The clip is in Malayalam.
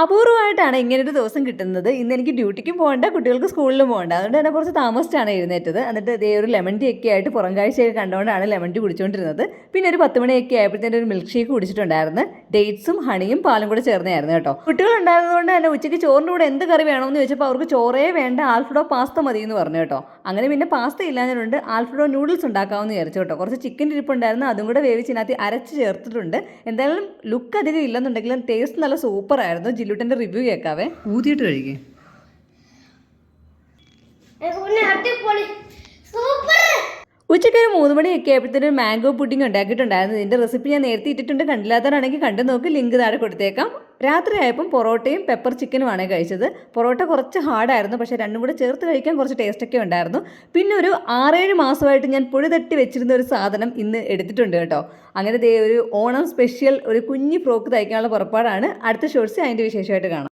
അപൂർവമായിട്ടാണ് ഇങ്ങനെ ഒരു ദിവസം കിട്ടുന്നത്. ഇന്ന് എനിക്ക് ഡ്യൂട്ടിക്കും പോകണ്ട കുട്ടികൾക്ക് സ്കൂളിലും പോകണ്ട. അതുകൊണ്ട് തന്നെ കുറച്ച് താമസിച്ചാണ് എഴുന്നേറ്റത്. എന്നിട്ട് ഇതേ ഒരു ലെമൺ ടീ ഒക്കെ ആയിട്ട് പുറം കാഴ്ചയൊക്കെ കണ്ടുകൊണ്ടാണ് ലെമൺ ടീ കുടിച്ചുകൊണ്ടിരുന്നത് പിന്നെ ഒരു പത്ത് മണിയൊക്കെ ആയപ്പോഴത്തേനും ഒരു മിൽക്ക് ഷേക്ക് കുടിച്ചിട്ടുണ്ടായിരുന്നു. ഡേറ്റ്സും ഹണിയും പാലും കൂടെ ചേർന്നായിരുന്നു കേട്ടോ. കുട്ടികൾ ഉണ്ടായതുകൊണ്ട് തന്നെ ഉച്ചയ്ക്ക് ചോറിന്റെ കൂടെ എന്ത് കറി വേണമെന്ന് ചോദിച്ചപ്പോൾ അവർക്ക് ചോറേ വേണ്ട ആൽഫ്രഡോ പാസ്ത മതി എന്ന് പറഞ്ഞു കേട്ടോ. അങ്ങനെ പിന്നെ പാസ്ത ഇല്ലാഞ്ഞതുകൊണ്ട് ആൽഫ്രഡോ നൂഡിൽസ് ഉണ്ടാക്കാമെന്ന് വിചാരിച്ചു കേട്ടോ. കുറച്ച് ചിക്കൻ ഇരിപ്പുണ്ടായിരുന്നു അതും കൂടെ വേവിച്ചിനകത്ത് അരച്ച് ചേർത്തിട്ടുണ്ട്. എന്തായാലും ലുക്ക് അധികം ഇല്ലെന്നുണ്ടെങ്കിലും ടേസ്റ്റ് നല്ല സൂപ്പർ ആയിരുന്നു ജില്ലുട്ടന്റെ റിവ്യൂ കേൾക്കാവേ ഊതിയിട്ട് കഴിക്കേ. ഉച്ചയ്ക്ക് ഒരു മൂന്ന് മണിയൊക്കെ ആയപ്പോഴത്തേനും മാംഗോ പുഡിംഗ് ഉണ്ടാക്കിയിട്ടുണ്ടായിരുന്നു. ഇതിന്റെ റെസിപ്പി ഞാൻ നേരത്തെ ഇട്ടിട്ടുണ്ട്. കണ്ടില്ലാത്തവരാണെങ്കിൽ കണ്ടു നോക്ക്. ലിങ്ക് താഴെ കൊടുത്തേക്കാം. രാത്രി ആയപ്പം പൊറോട്ടയും പെപ്പർ ചിക്കനുമാണ് കഴിച്ചത്. പൊറോട്ട കുറച്ച് ഹാർഡായിരുന്നു പക്ഷേ രണ്ടും കൂടെ ചേർത്ത് കഴിക്കാൻ കുറച്ച് ടേസ്റ്റൊക്കെ ഉണ്ടായിരുന്നു. പിന്നെ ഒരു ആറേഴ് മാസമായിട്ട് ഞാൻ പുഴി തട്ടി വെച്ചിരുന്ന ഒരു സാധനം ഇന്ന് എടുത്തിട്ടുണ്ട് കേട്ടോ. അങ്ങനെ ഒരു ഓണം സ്പെഷ്യൽ ഒരു കുഞ്ഞി ഫ്രോക്ക് തയ്ക്കാനുള്ള പുറപ്പാടാണ്. അടുത്ത ഷോർട്സ് അതിന്റെ വിശേഷമായിട്ട് കാണാം.